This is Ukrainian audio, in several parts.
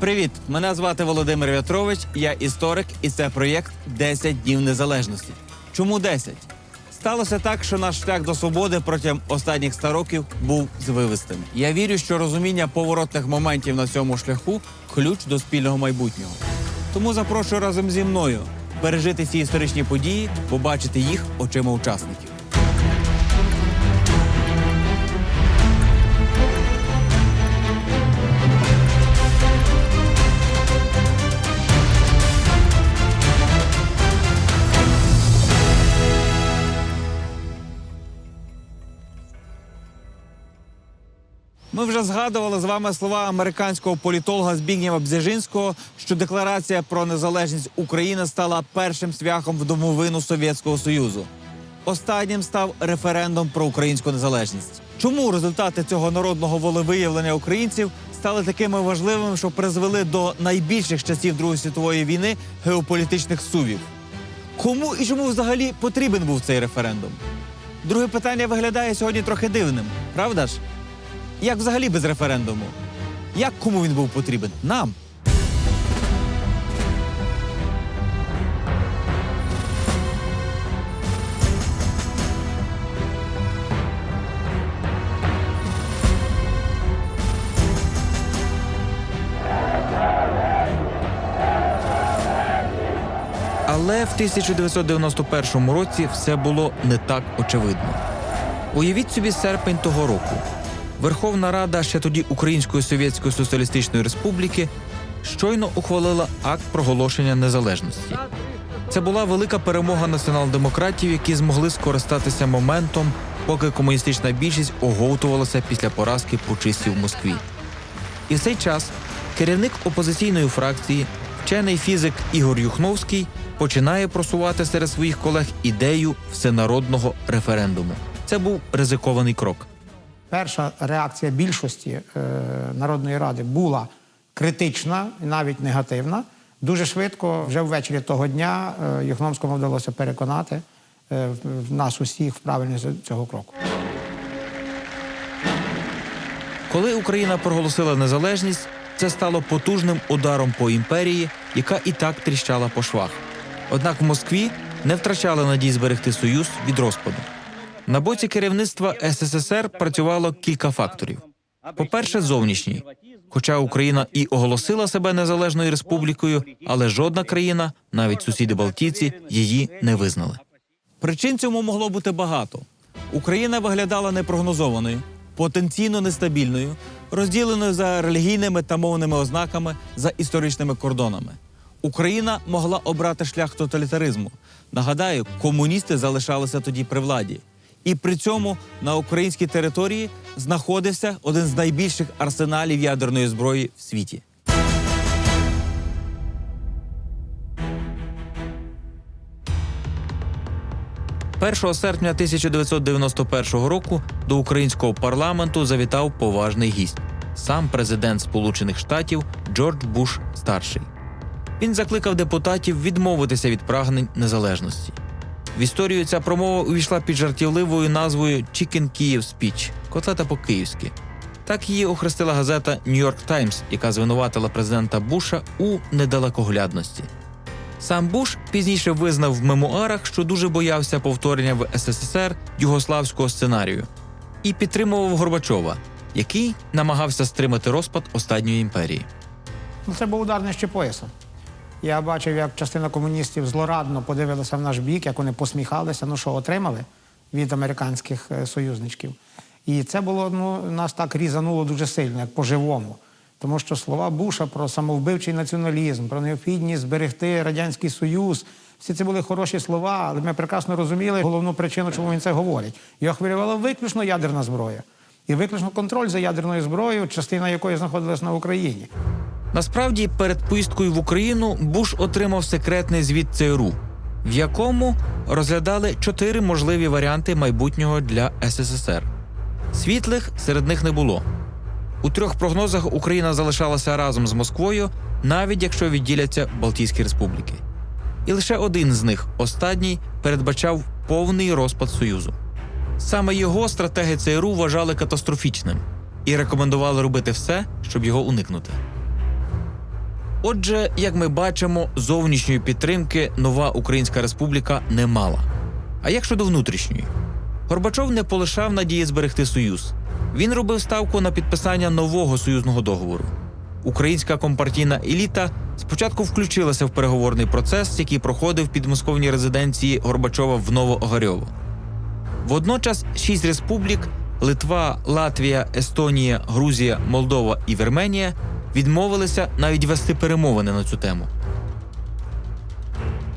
Привіт! Мене звати Володимир В'ятрович, я історик, і це проєкт «10 днів незалежності. Чому 10? Сталося так, що наш шлях до свободи протягом останніх 100 років був звивистим. Я вірю, що розуміння поворотних моментів на цьому шляху ключ до спільного майбутнього. Тому запрошую разом зі мною пережити ці історичні події, побачити їх очима учасників. Вже згадували з вами слова американського політолога Збігнєва Бзежинського, що декларація про незалежність України стала першим свяхом в домовину Совєтського Союзу. Останнім став референдум про українську незалежність. Чому результати цього народного волевиявлення українців стали такими важливими, що призвели до найбільших часів Другої світової війни геополітичних сувів? Кому і чому взагалі потрібен був цей референдум? Друге питання виглядає сьогодні трохи дивним, правда ж? Як взагалі без референдуму? Як кому він був потрібен? Нам. Але в 1991 році все було не так очевидно. Уявіть собі серпень того року. Верховна Рада ще тоді Української Совєтської Соціалістичної Республіки щойно ухвалила акт проголошення незалежності. Це була велика перемога націонал-демократів, які змогли скористатися моментом, поки комуністична більшість оговтувалася після поразки пучистів в Москві. І в цей час керівник опозиційної фракції, вчений фізик Ігор Юхновський, починає просувати серед своїх колег ідею всенародного референдуму. Це був ризикований крок. Перша реакція більшості е, Народної ради була критична і навіть негативна. Дуже швидко, вже ввечері того дня, е, Юхномському вдалося переконати е, нас усіх в правильність цього кроку. Коли Україна проголосила незалежність, це стало потужним ударом по імперії, яка і так тріщала по швах. Однак в Москві не втрачали надій зберегти союз від розпаду. На боці керівництва СССР працювало кілька факторів. По-перше, зовнішній. Хоча Україна і оголосила себе незалежною республікою, але жодна країна, навіть сусіди Балтійці, її не визнали. Причин цьому могло бути багато. Україна виглядала непрогнозованою, потенційно нестабільною, розділеною за релігійними та мовними ознаками за історичними кордонами. Україна могла обрати шлях тоталітаризму. Нагадаю, комуністи залишалися тоді при владі. І при цьому на українській території знаходився один з найбільших арсеналів ядерної зброї в світі. Першого серпня 1991 року до українського парламенту завітав поважний гість сам президент Сполучених Штатів Джордж Буш старший. Він закликав депутатів відмовитися від прагнень незалежності. В історію ця промова увійшла під жартівливою назвою Chicken Kyiv Speech – котлета по-київськи. Так її охрестила газета York Times, яка звинуватила президента Буша у недалекоглядності. Сам Буш пізніше визнав в мемуарах, що дуже боявся повторення в СССР югославського сценарію і підтримував Горбачова, який намагався стримати розпад останньої імперії. Ну, це був удар нижче пояса. Я бачив, як частина комуністів злорадно подивилася в наш бік, як вони посміхалися, ну що отримали від американських е, союзничків. І це було ну, нас так різануло дуже сильно, як по-живому. Тому що слова Буша про самовбивчий націоналізм, про необхідність зберегти Радянський Союз. Всі це були хороші слова, але ми прекрасно розуміли головну причину, чому він це говорить. Його хвилювала виключно ядерна зброя. І виключно контроль за ядерною зброєю, частина якої знаходилась на Україні. Насправді, перед поїздкою в Україну Буш отримав секретний звіт ЦРУ, в якому розглядали чотири можливі варіанти майбутнього для СССР. Світлих серед них не було. У трьох прогнозах Україна залишалася разом з Москвою, навіть якщо відділяться Балтійські республіки. І лише один з них, останній, передбачав повний розпад Союзу. Саме його стратеги ЦРУ вважали катастрофічним і рекомендували робити все, щоб його уникнути. Отже, як ми бачимо, зовнішньої підтримки нова Українська Республіка не мала. А як щодо внутрішньої? Горбачов не полишав надії зберегти союз. Він робив ставку на підписання нового союзного договору. Українська компартійна еліта спочатку включилася в переговорний процес, який проходив під московній резиденції Горбачова в Новоогарьово. Водночас шість республік Литва, Латвія, Естонія, Грузія, Молдова і Вірменія відмовилися навіть вести перемовини на цю тему.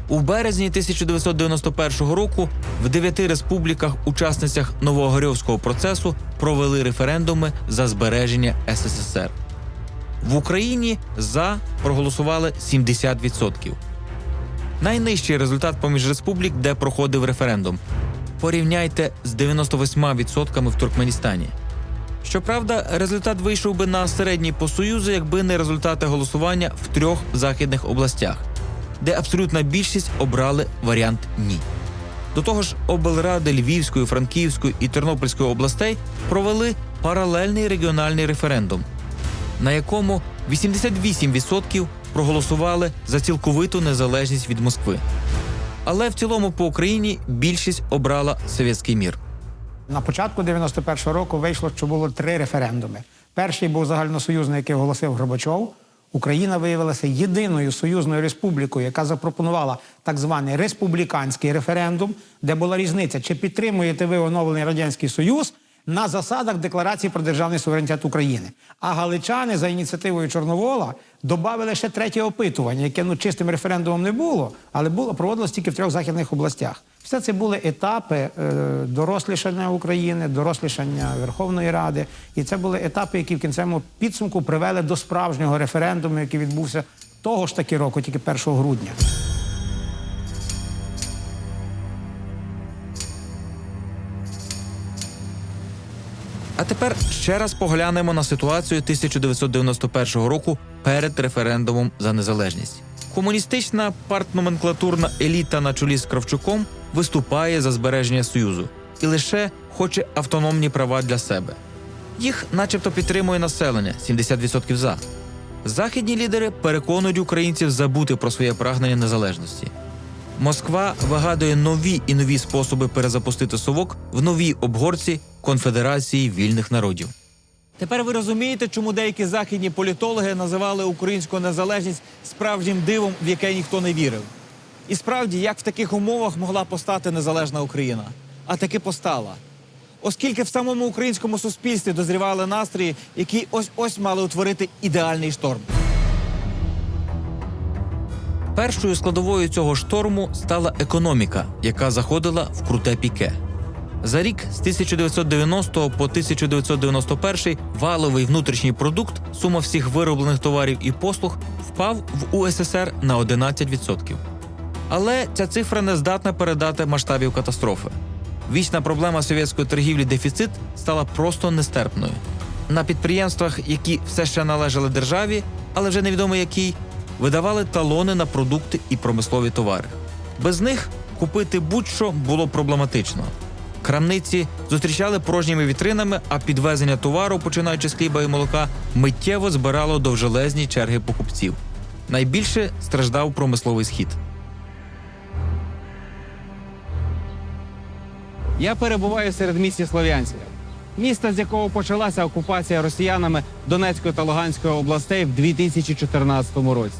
У березні 1991 року в дев'яти республіках, учасницях Новоогорьовського процесу, провели референдуми за збереження СССР. В Україні за проголосували 70%. Найнижчий результат поміж республік, де проходив референдум. Порівняйте з 98% в Туркменістані. Щоправда, результат вийшов би на середній по Союзу, якби не результати голосування в трьох західних областях, де абсолютна більшість обрали варіант ні. До того ж, облради Львівської, Франківської і Тернопільської областей провели паралельний регіональний референдум, на якому 88% проголосували за цілковиту незалежність від Москви. Але в цілому по Україні більшість обрала совєтський мір. На початку 91-го року вийшло, що було три референдуми. Перший був загальносоюзний, який оголосив Горбачов. Україна виявилася єдиною союзною республікою, яка запропонувала так званий республіканський референдум, де була різниця, чи підтримуєте ви оновлений радянський союз на засадах декларації про державний суверенітет України. А галичани за ініціативою Чорновола додали ще третє опитування, яке ну чистим референдумом не було, але було проводилось тільки в трьох західних областях. Все це були етапи е, дорослішання України, дорослішання Верховної Ради, і це були етапи, які в кінцевому підсумку привели до справжнього референдуму, який відбувся того ж таки року, тільки 1 грудня. А тепер ще раз поглянемо на ситуацію 1991 року перед референдумом за незалежність. Комуністична партноменклатурна еліта на чолі з Кравчуком виступає за збереження союзу і лише хоче автономні права для себе. Їх, начебто, підтримує населення 70% за. Західні лідери переконують українців забути про своє прагнення незалежності. Москва вигадує нові і нові способи перезапустити совок в новій обгорці Конфедерації вільних народів. Тепер ви розумієте, чому деякі західні політологи називали українську незалежність справжнім дивом, в яке ніхто не вірив. І справді, як в таких умовах могла постати незалежна Україна? А таки постала. Оскільки в самому українському суспільстві дозрівали настрої, які ось ось мали утворити ідеальний шторм. Першою складовою цього шторму стала економіка, яка заходила в круте піке. За рік з 1990 по 1991 валовий внутрішній продукт, сума всіх вироблених товарів і послуг, впав в УССР на 11%. Але ця цифра не здатна передати масштабів катастрофи. Вічна проблема совєтської торгівлі дефіцит стала просто нестерпною. На підприємствах, які все ще належали державі, але вже невідомо якій, видавали талони на продукти і промислові товари. Без них купити будь-що було проблематично. Крамниці зустрічали порожніми вітринами, а підвезення товару, починаючи з хліба і молока, миттєво збирало довжелезні черги покупців. Найбільше страждав промисловий схід. Я перебуваю серед місті Слов'янська, міста, з якого почалася окупація росіянами Донецької та Луганської областей в 2014 році.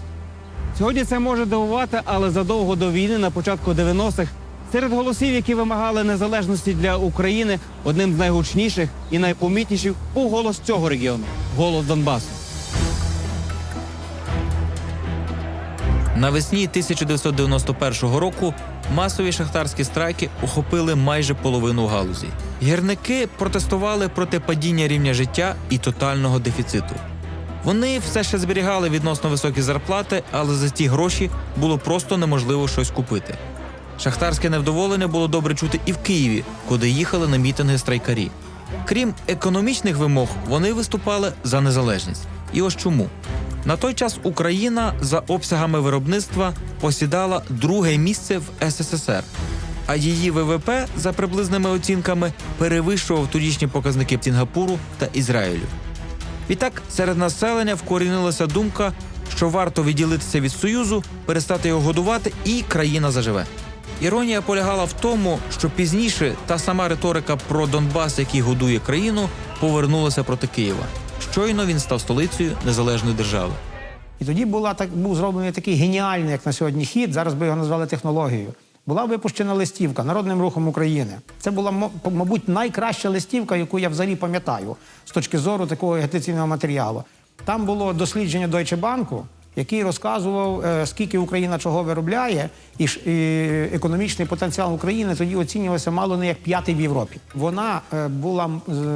Сьогодні це може дивувати, але задовго до війни, на початку 90-х, серед голосів, які вимагали незалежності для України, одним з найгучніших і найпомітніших був голос цього регіону голос Донбасу. Навесні 1991 року масові шахтарські страйки охопили майже половину галузі. Гірники протестували проти падіння рівня життя і тотального дефіциту. Вони все ще зберігали відносно високі зарплати, але за ті гроші було просто неможливо щось купити. Шахтарське невдоволення було добре чути і в Києві, куди їхали на мітинги страйкарі. Крім економічних вимог, вони виступали за незалежність. І ось чому. На той час Україна за обсягами виробництва посідала друге місце в СССР, а її ВВП за приблизними оцінками перевищував тодішні показники Сінгапуру та Ізраїлю. Відтак серед населення вкорінилася думка що варто відділитися від Союзу, перестати його годувати, і країна заживе. Іронія полягала в тому, що пізніше та сама риторика про Донбас, який годує країну, повернулася проти Києва. Щойно він став столицею незалежної держави. І тоді була так був зроблений такий геніальний, як на сьогодні, хід. Зараз би його назвали технологією. Була випущена листівка Народним рухом України. Це була мабуть найкраща листівка, яку я взагалі пам'ятаю з точки зору такого агітаційного матеріалу. Там було дослідження Deutsche Банку, який розказував, е, скільки Україна чого виробляє, і, економічний потенціал України тоді оцінювався мало не як п'ятий в Європі. Вона е, була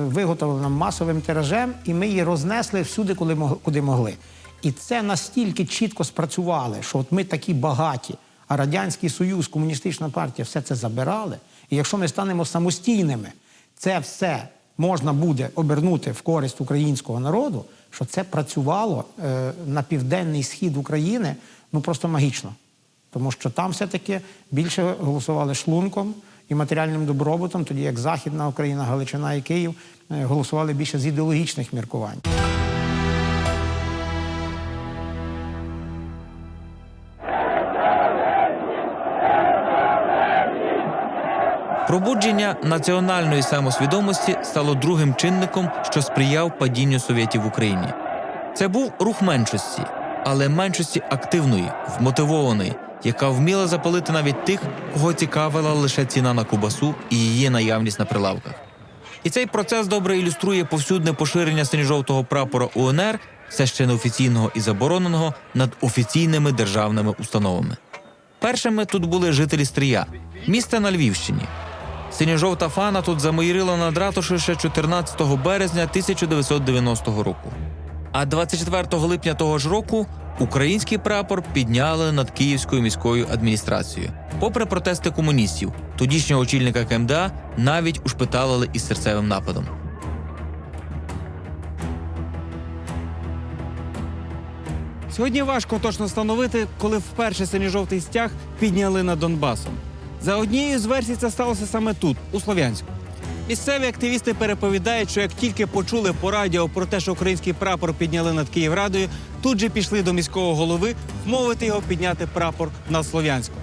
виготовлена масовим тиражем, і ми її рознесли всюди, куди могли. І це настільки чітко спрацювали, що от ми такі багаті, а Радянський Союз, комуністична партія все це забирали. І якщо ми станемо самостійними, це все можна буде обернути в користь українського народу, що це працювало е, на південний схід України ну просто магічно. Тому що там все-таки більше голосували шлунком і матеріальним добробутом, тоді як Західна Україна, Галичина і Київ е, голосували більше з ідеологічних міркувань. Пробудження національної самосвідомості стало другим чинником, що сприяв падінню совєтів в Україні. Це був рух меншості, але меншості активної, вмотивованої, яка вміла запалити навіть тих, кого цікавила лише ціна на кубасу і її наявність на прилавках. І цей процес добре ілюструє повсюдне поширення синьо-жовтого прапора УНР, все ще неофіційного і забороненого, над офіційними державними установами. Першими тут були жителі Стрия, міста на Львівщині. Синьо-жовта фана тут замайрила над ратушею ще 14 березня 1990 року. А 24 липня того ж року український прапор підняли над Київською міською адміністрацією. Попри протести комуністів, тодішнього очільника КМДА навіть ушпиталили із серцевим нападом. Сьогодні важко точно встановити, коли вперше синьо-жовтий стяг підняли над Донбасом. За однією з версій це сталося саме тут, у Слов'янську. Місцеві активісти переповідають, що як тільки почули по радіо про те, що український прапор підняли над Київрадою, тут же пішли до міського голови вмовити його підняти прапор над Слов'янськом.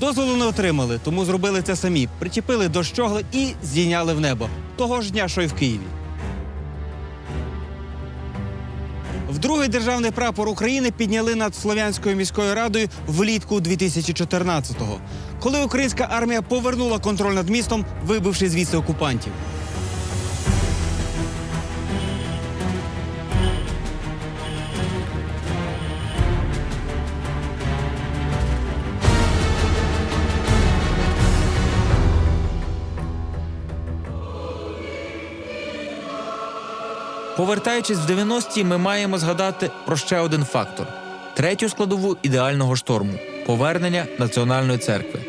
Дозволу не отримали, тому зробили це самі. Причепили до щогли і здійняли в небо того ж дня, що й в Києві. Вдруге державний прапор України підняли над Слов'янською міською радою влітку 2014-го, коли українська армія повернула контроль над містом, вибивши звідси окупантів. Повертаючись в 90-ті, ми маємо згадати про ще один фактор: третю складову ідеального шторму повернення Національної церкви.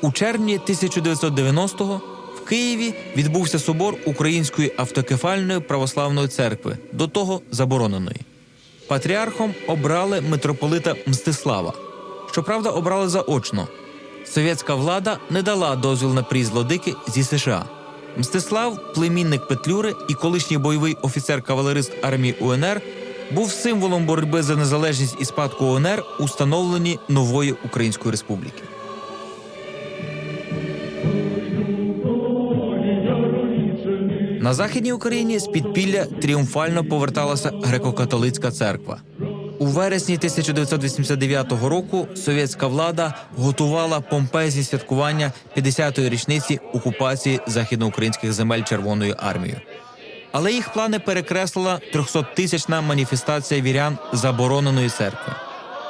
У червні 1990-го в Києві відбувся собор Української автокефальної православної церкви, до того забороненої. Патріархом обрали митрополита Мстислава. Щоправда, обрали заочно. Совєтська влада не дала дозвіл на приїзд владики зі США. Мстислав, племінник Петлюри і колишній бойовий офіцер-кавалерист армії УНР, був символом боротьби за незалежність і спадку УНР у становленні нової Української республіки. На західній Україні з підпілля тріумфально поверталася греко-католицька церква. У вересні 1989 року совєтська влада готувала помпезні святкування 50-ї річниці окупації західноукраїнських земель Червоною армією. Але їх плани перекреслила 300-тисячна маніфестація вірян забороненої церкви.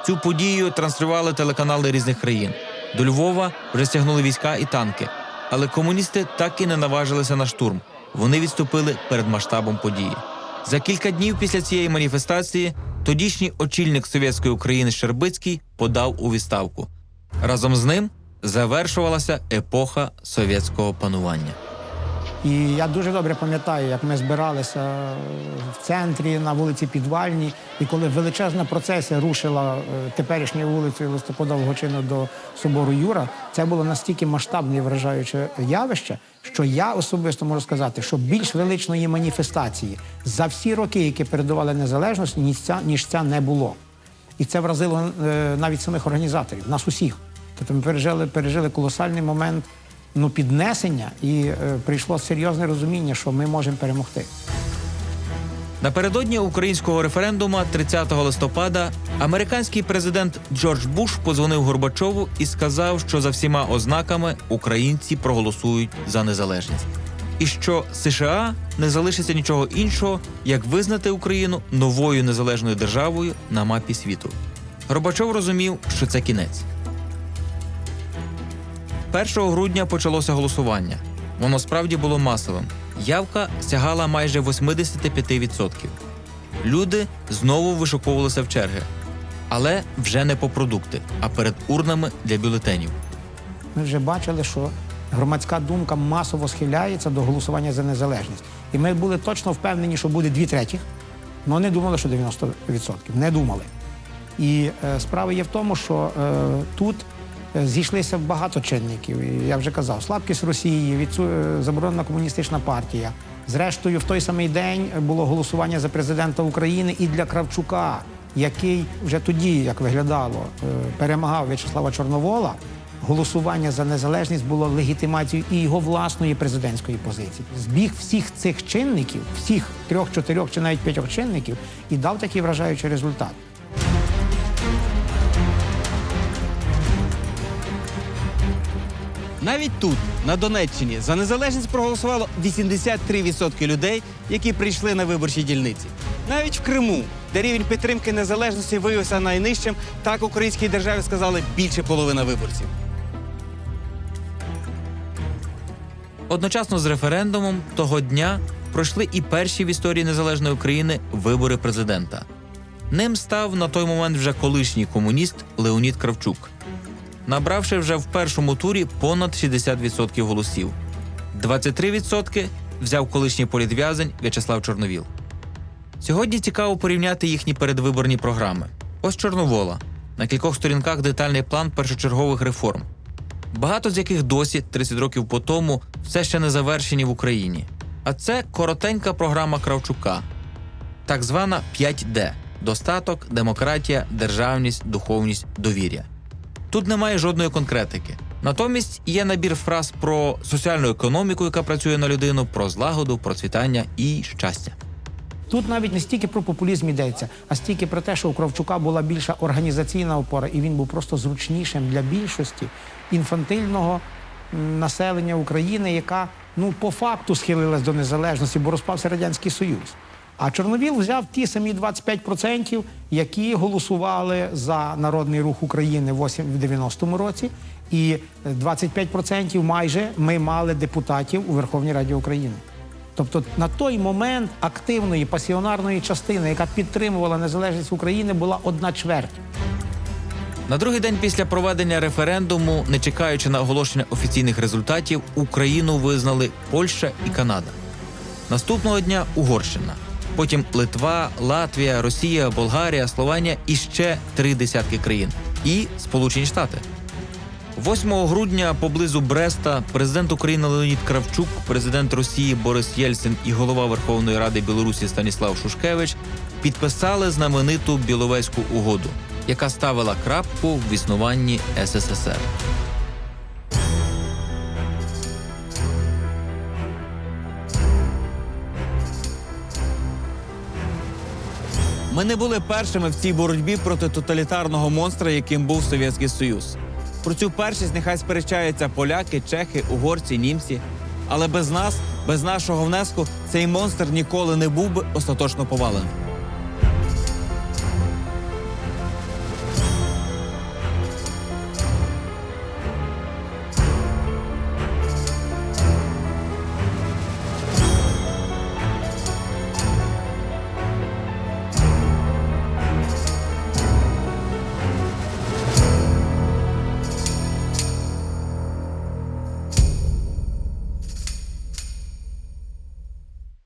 Цю подію транслювали телеканали різних країн. До Львова вже стягнули війська і танки. Але комуністи так і не наважилися на штурм. Вони відступили перед масштабом події. За кілька днів після цієї маніфестації тодішній очільник совєтської України Щербицький подав у відставку. Разом з ним завершувалася епоха совєтського панування. І я дуже добре пам'ятаю, як ми збиралися в центрі на вулиці Підвальній, і коли величезна процесія рушила е, теперішньою вулицею Листопадового чину до собору Юра, це було настільки масштабне і вражаюче явище, що я особисто можу сказати, що більш величної маніфестації за всі роки, які передували незалежності, ніж ця, ніж ця не було. І це вразило е, навіть самих організаторів, нас усіх. Тобто ми пережили, пережили колосальний момент ну, піднесення, і е, прийшло серйозне розуміння, що ми можемо перемогти. Напередодні українського референдуму 30 листопада американський президент Джордж Буш позвонив Горбачову і сказав, що за всіма ознаками українці проголосують за незалежність, і що США не залишиться нічого іншого, як визнати Україну новою незалежною державою на мапі світу. Горбачов розумів, що це кінець. 1 грудня почалося голосування. Воно справді було масовим. Явка сягала майже 85%. Люди знову вишуковувалися в черги, але вже не по продукти, а перед урнами для бюлетенів. Ми вже бачили, що громадська думка масово схиляється до голосування за незалежність. І ми були точно впевнені, що буде дві третіх, але не думали, що 90%. Не думали. І е, справа є в тому, що е, тут зійшлися багато чинників. Я вже казав, слабкість Росії, відсу... е, заборонена комуністична партія. Зрештою, в той самий день було голосування за президента України і для Кравчука, який вже тоді, як виглядало, е, перемагав В'ячеслава Чорновола. Голосування за незалежність було легітимацією і його власної президентської позиції. Збіг всіх цих чинників, всіх трьох, чотирьох чи навіть п'ятьох чинників, і дав такий вражаючий результат. Навіть тут, на Донеччині, за незалежність проголосувало 83% людей, які прийшли на виборчі дільниці. Навіть в Криму, де рівень підтримки незалежності виявився найнижчим, так українській державі сказали більше половина виборців. Одночасно з референдумом того дня пройшли і перші в історії незалежної України вибори президента. Ним став на той момент вже колишній комуніст Леонід Кравчук, набравши вже в першому турі понад 60% голосів. 23% взяв колишній політв'язень В'ячеслав Чорновіл. Сьогодні цікаво порівняти їхні передвиборні програми. Ось Чорновола. На кількох сторінках детальний план першочергових реформ, багато з яких досі, 30 років по тому, все ще не завершені в Україні. А це коротенька програма Кравчука, так звана 5D достаток, демократія, державність, духовність, довір'я. Тут немає жодної конкретики. Натомість є набір фраз про соціальну економіку, яка працює на людину, про злагоду, процвітання і щастя. Тут навіть не стільки про популізм йдеться, а стільки про те, що у Кравчука була більша організаційна опора, і він був просто зручнішим для більшості інфантильного населення України, яка ну по факту схилилась до незалежності, бо розпався радянський союз. А Чорновіл взяв ті самі 25%, які голосували за народний рух України в 8 90-му році, і 25% майже ми мали депутатів у Верховній Раді України. Тобто на той момент активної пасіонарної частини, яка підтримувала незалежність України, була одна чверть. На другий день після проведення референдуму, не чекаючи на оголошення офіційних результатів, Україну визнали Польща і Канада. Наступного дня Угорщина. Потім Литва, Латвія, Росія, Болгарія, Словенія і ще три десятки країн. І Сполучені Штати. 8 грудня поблизу Бреста президент України Леонід Кравчук, президент Росії Борис Єльцин і голова Верховної Ради Білорусі Станіслав Шушкевич підписали знамениту Біловезьку угоду, яка ставила крапку в існуванні СССР. Ми не були першими в цій боротьбі проти тоталітарного монстра, яким був Совєтський Союз. Про цю першість нехай сперечаються поляки, чехи, угорці, німці. Але без нас, без нашого внеску, цей монстр ніколи не був би остаточно повалений.